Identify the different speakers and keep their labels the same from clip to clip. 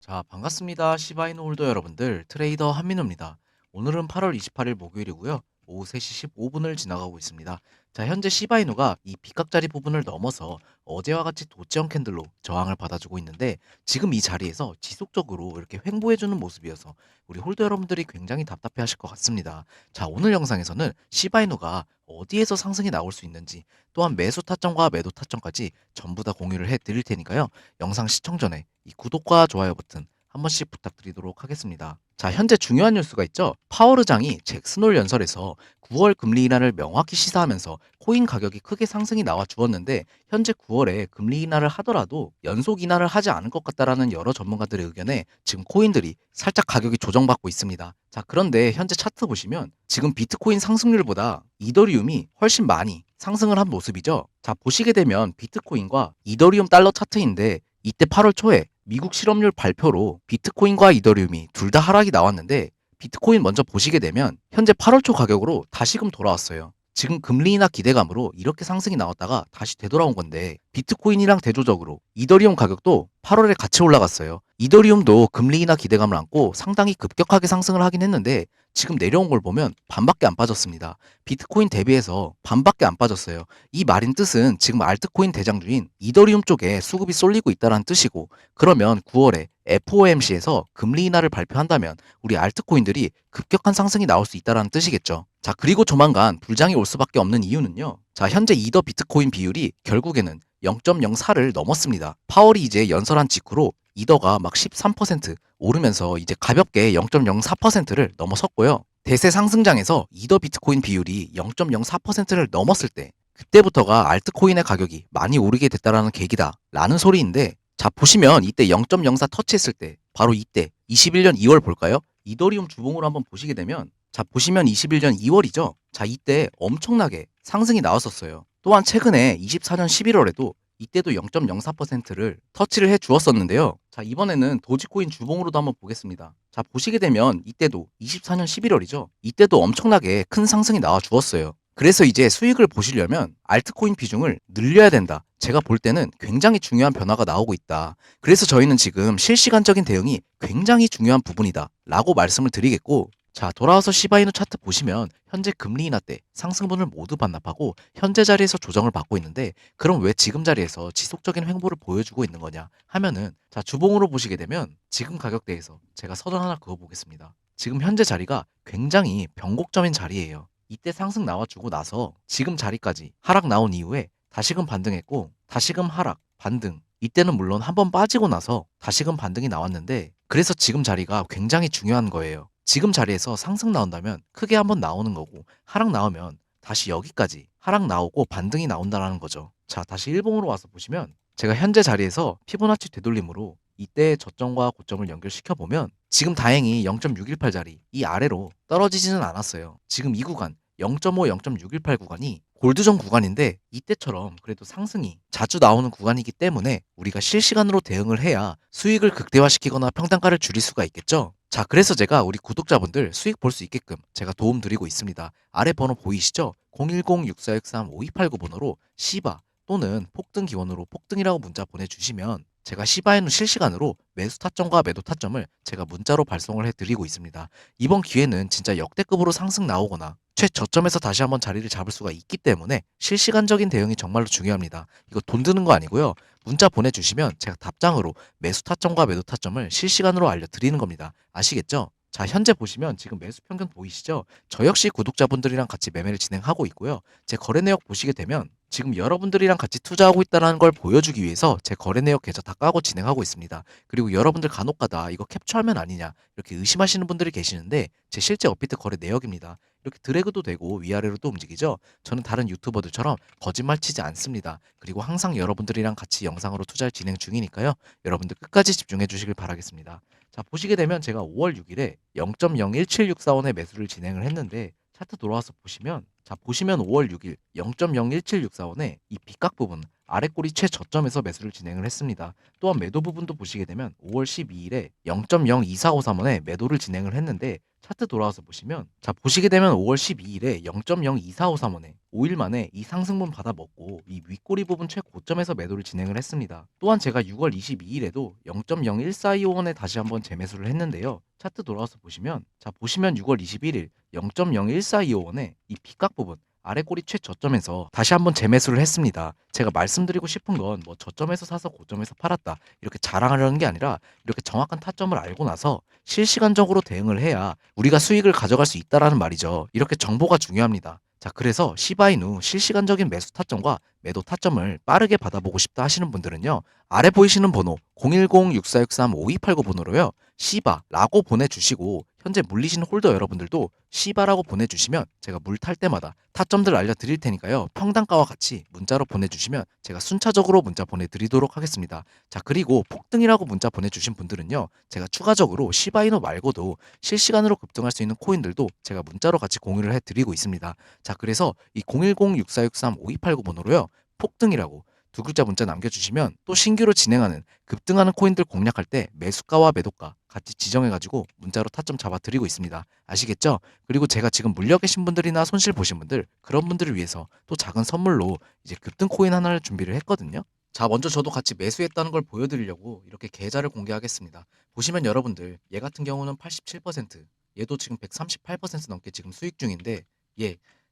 Speaker 1: 자, 반갑습니다. 시바이노 홀더 여러분들, 트레이더 한민호입니다. 오늘은 8월 28일 목요일이고요. 오후 3시 15분을 지나가고 있습니다. 자, 현재 시바이노가 이 빗각자리 부분을 넘어서 어제와 같이 도지형 캔들로 저항을 받아주고 있는데 지금 이 자리에서 지속적으로 이렇게 횡보해주는 모습이어서 우리 홀더 여러분들이 굉장히 답답해 하실 것 같습니다. 자, 오늘 영상에서는 시바이노가 어디에서 상승이 나올 수 있는지 또한 매수 타점과 매도 타점까지 전부 다 공유를 해 드릴 테니까요. 영상 시청 전에 이 구독과 좋아요 버튼 한 번씩 부탁드리도록 하겠습니다. 자, 현재 중요한 뉴스가 있죠. 파워르장이 잭슨홀 연설에서 9월 금리 인하를 명확히 시사하면서 코인 가격이 크게 상승이 나와 주었는데 현재 9월에 금리 인하를 하더라도 연속 인하를 하지 않을 것 같다라는 여러 전문가들의 의견에 지금 코인들이 살짝 가격이 조정받고 있습니다. 자, 그런데 현재 차트 보시면 지금 비트코인 상승률보다 이더리움이 훨씬 많이 상승을 한 모습이죠. 자, 보시게 되면 비트코인과 이더리움 달러 차트인데 이때 8월 초에 미국 실업률 발표로 비트코인과 이더리움이 둘 다 하락이 나왔는데 비트코인 먼저 보시게 되면 현재 8월 초 가격으로 다시금 돌아왔어요. 지금 금리 인하 기대감으로 이렇게 상승이 나왔다가 다시 되돌아온 건데 비트코인이랑 대조적으로 이더리움 가격도 8월에 같이 올라갔어요. 이더리움도 금리 인하 기대감을 안고 상당히 급격하게 상승을 하긴 했는데 지금 내려온 걸 보면 반밖에 안 빠졌습니다. 비트코인 대비해서 반밖에 안 빠졌어요. 이 말인 뜻은 지금 알트코인 대장주인 이더리움 쪽에 수급이 쏠리고 있다는 뜻이고 그러면 9월에 FOMC에서 금리 인하를 발표한다면 우리 알트코인들이 급격한 상승이 나올 수 있다는 뜻이겠죠. 자, 그리고 조만간 불장이 올 수밖에 없는 이유는요. 자, 현재 이더 비트코인 비율이 결국에는 0.04를 넘었습니다. 파월이 이제 연설한 직후로 이더가 막 13% 오르면서 이제 가볍게 0.04%를 넘어섰고요. 대세 상승장에서 이더 비트코인 비율이 0.04%를 넘었을 때 그때부터가 알트코인의 가격이 많이 오르게 됐다라는 계기다 라는 소리인데 자 보시면 이때 0.04 터치했을 때 바로 이때 21년 2월 볼까요? 이더리움 주봉으로 한번 보시게 되면 자 보시면 21년 2월이죠. 자 이때 엄청나게 상승이 나왔었어요. 또한 최근에 24년 11월에도 이때도 0.04%를 터치를 해 주었었는데요. 자, 이번에는 도지코인 주봉으로도 한번 보겠습니다. 자, 보시게 되면 이때도 24년 11월이죠. 이때도 엄청나게 큰 상승이 나와 주었어요. 그래서 이제 수익을 보시려면 알트코인 비중을 늘려야 된다. 제가 볼 때는 굉장히 중요한 변화가 나오고 있다. 그래서 저희는 지금 실시간적인 대응이 굉장히 중요한 부분이다. 라고 말씀을 드리겠고, 자, 돌아와서 시바이누 차트 보시면 현재 금리 인하 때 상승분을 모두 반납하고 현재 자리에서 조정을 받고 있는데 그럼 왜 지금 자리에서 지속적인 횡보를 보여주고 있는 거냐 하면은 자, 주봉으로 보시게 되면 지금 가격대에서 제가 선언 하나 그어 보겠습니다. 지금 현재 자리가 굉장히 변곡점인 자리예요. 이때 상승 나와주고 나서 지금 자리까지 하락 나온 이후에 다시금 반등했고 다시금 하락, 반등 이때는 물론 한 번 빠지고 나서 다시금 반등이 나왔는데 그래서 지금 자리가 굉장히 중요한 거예요. 지금 자리에서 상승 나온다면 크게 한번 나오는 거고 하락 나오면 다시 여기까지 하락 나오고 반등이 나온다라는 거죠. 자, 다시 일봉으로 와서 보시면 제가 현재 자리에서 피보나치 되돌림으로 이때 저점과 고점을 연결시켜 보면 지금 다행히 0.618 자리 이 아래로 떨어지지는 않았어요. 지금 이 구간 0.5, 0.618 구간이 골드존 구간인데 이때처럼 그래도 상승이 자주 나오는 구간이기 때문에 우리가 실시간으로 대응을 해야 수익을 극대화시키거나 평단가를 줄일 수가 있겠죠. 자, 그래서 제가 우리 구독자분들 수익 볼 수 있게끔 제가 도움 드리고 있습니다. 아래 번호 보이시죠? 010-6463-5289 번호로 시바 또는 폭등 기원으로 폭등이라고 문자 보내주시면 제가 시바에는 실시간으로 매수 타점과 매도 타점을 제가 문자로 발송을 해드리고 있습니다. 이번 기회는 진짜 역대급으로 상승 나오거나 최저점에서 다시 한번 자리를 잡을 수가 있기 때문에 실시간적인 대응이 정말로 중요합니다. 이거 돈 드는 거 아니고요. 문자 보내주시면 제가 답장으로 매수 타점과 매도 타점을 실시간으로 알려드리는 겁니다. 아시겠죠? 자, 현재 보시면 지금 매수 평균 보이시죠? 저 역시 구독자분들이랑 같이 매매를 진행하고 있고요. 제 거래 내역 보시게 되면 지금 여러분들이랑 같이 투자하고 있다는 걸 보여주기 위해서 제 거래 내역 계좌 다 까고 진행하고 있습니다. 그리고 여러분들 간혹가다 이거 캡처하면 아니냐 이렇게 의심하시는 분들이 계시는데 제 실제 업비트 거래 내역입니다. 이렇게 드래그도 되고 위아래로도 움직이죠. 저는 다른 유튜버들처럼 거짓말 치지 않습니다. 그리고 항상 여러분들이랑 같이 영상으로 투자를 진행 중이니까요. 여러분들 끝까지 집중해 주시길 바라겠습니다. 자, 보시게 되면 제가 5월 6일에 0.017645원의 매수를 진행을 했는데 차트 돌아와서 보시면 자, 보시면 5월 6일 0.017645원에 이 빗각 부분 아래 꼬리 최저점에서 매수를 진행을 했습니다. 또한 매도 부분도 보시게 되면 5월 12일에 0.02453원에 매도를 진행을 했는데 차트 돌아와서 보시면 자 보시게 되면 5월 12일에 0.02453원에 5일 만에 이 상승분 받아 먹고 이 윗꼬리 부분 최고점에서 매도를 진행을 했습니다. 또한 제가 6월 22일에도 0.01425원에 다시 한번 재매수를 했는데요. 차트 돌아와서 보시면 자 보시면 6월 21일 0.01425원에 이 빗각 부분 아래 꼬리 최저점에서 다시 한번 재매수를 했습니다. 제가 말씀드리고 싶은 건 뭐 저점에서 사서 고점에서 팔았다 이렇게 자랑하려는 게 아니라 이렇게 정확한 타점을 알고 나서 실시간적으로 대응을 해야 우리가 수익을 가져갈 수 있다라는 말이죠. 이렇게 정보가 중요합니다. 자, 그래서 시바이누 실시간적인 매수 타점과 매도 타점을 빠르게 받아보고 싶다 하시는 분들은요. 아래 보이시는 번호 010-6463-5289 번호로요. 시바라고 보내주시고 현재 물리신 홀더 여러분들도 시바라고 보내주시면 제가 물 탈 때마다 타점들 알려드릴 테니까요. 평단가와 같이 문자로 보내주시면 제가 순차적으로 문자 보내드리도록 하겠습니다. 자 그리고 폭등이라고 문자 보내주신 분들은요. 제가 추가적으로 시바이노 말고도 실시간으로 급등할 수 있는 코인들도 제가 문자로 같이 공유를 해드리고 있습니다. 자 그래서 이 010-6463-5289 번호로요. 폭등이라고 두 글자 문자 남겨주시면 또 신규로 진행하는 급등하는 코인들 공략할 때 매수가와 매도가 같이 지정해가지고 문자로 타점 잡아드리고 있습니다. 아시겠죠? 그리고 제가 지금 물려 계신 분들이나 손실 보신 분들 그런 분들을 위해서 또 작은 선물로 이제 급등 코인 하나를 준비를 했거든요. 자 먼저 저도 같이 매수했다는 걸 보여드리려고 이렇게 계좌를 공개하겠습니다. 보시면 여러분들 얘 같은 경우는 87% 얘도 지금 138% 넘게 지금 수익 중인데 얘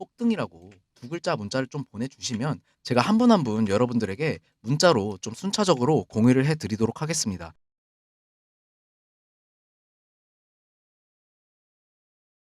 Speaker 1: 폭등이라고 두 글자 문자를 좀 보내주시면 제가 한 분 한 분 여러분들에게 문자로 좀 순차적으로 공유를 해드리도록 하겠습니다.